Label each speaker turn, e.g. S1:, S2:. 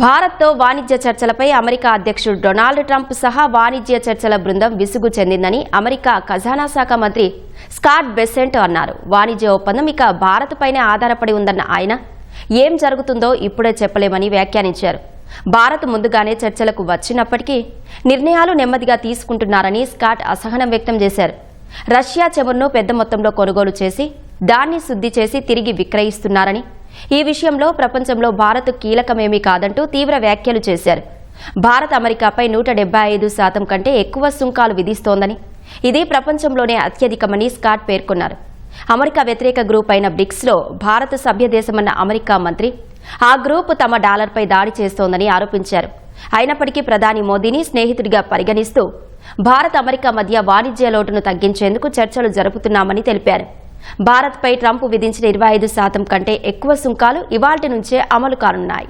S1: భారత్తో వాణిజ్య చర్చలపై అమెరికా అధ్యక్షుడు డొనాల్డ్ ట్రంప్ సహా వాణిజ్య చర్చల బృందం విసుగు చెందిందని అమెరికా ఖజానా శాఖ మంత్రి స్కాట్ బెసెంట్ అన్నారు. వాణిజ్య ఒప్పందం ఇక భారత్పైనే ఆధారపడి ఉందన్న ఆయన ఏం జరుగుతుందో ఇప్పుడే చెప్పలేమని వ్యాఖ్యానించారు. భారత్ ముందుగానే చర్చలకు వచ్చినప్పటికీ నిర్ణయాలు నెమ్మదిగా తీసుకుంటున్నారని స్కాట్ అసహనం వ్యక్తం చేశారు. రష్యా చమురును పెద్ద మొత్తంలో కొనుగోలు చేసి దాన్ని శుద్ధి చేసి తిరిగి విక్రయిస్తున్నారని ఈ విషయంలో ప్రపంచంలో భారత్ కీలకమేమీ కాదంటూ తీవ్ర వ్యాఖ్యలు చేశారు. భారత్ అమెరికాపై నూట డెబ్బై ఐదు శాతం కంటే ఎక్కువ సుంకాలు విధిస్తోందని ఇది ప్రపంచంలోనే అత్యధికమని స్కాట్ పేర్కొన్నారు. అమెరికా వ్యతిరేక గ్రూప్ అయిన బ్రిక్స్లో భారత సభ్యదేశమన్న అమెరికా మంత్రి ఆ గ్రూప్ తమ డాలర్పై దాడి చేస్తోందని ఆరోపించారు. అయినప్పటికీ ప్రధాని మోదీని స్నేహితుడిగా పరిగణిస్తూ భారత్ అమెరికా మధ్య వాణిజ్య లోటును తగ్గించేందుకు చర్చలు జరుపుతున్నామని తెలిపారు. భారత్పై ట్రంప్ విధించిన ఇరవై ఐదు శాతం కంటే ఎక్కువ సుంకాలు ఇవాల్టి నుంచే అమలు కానున్నాయి.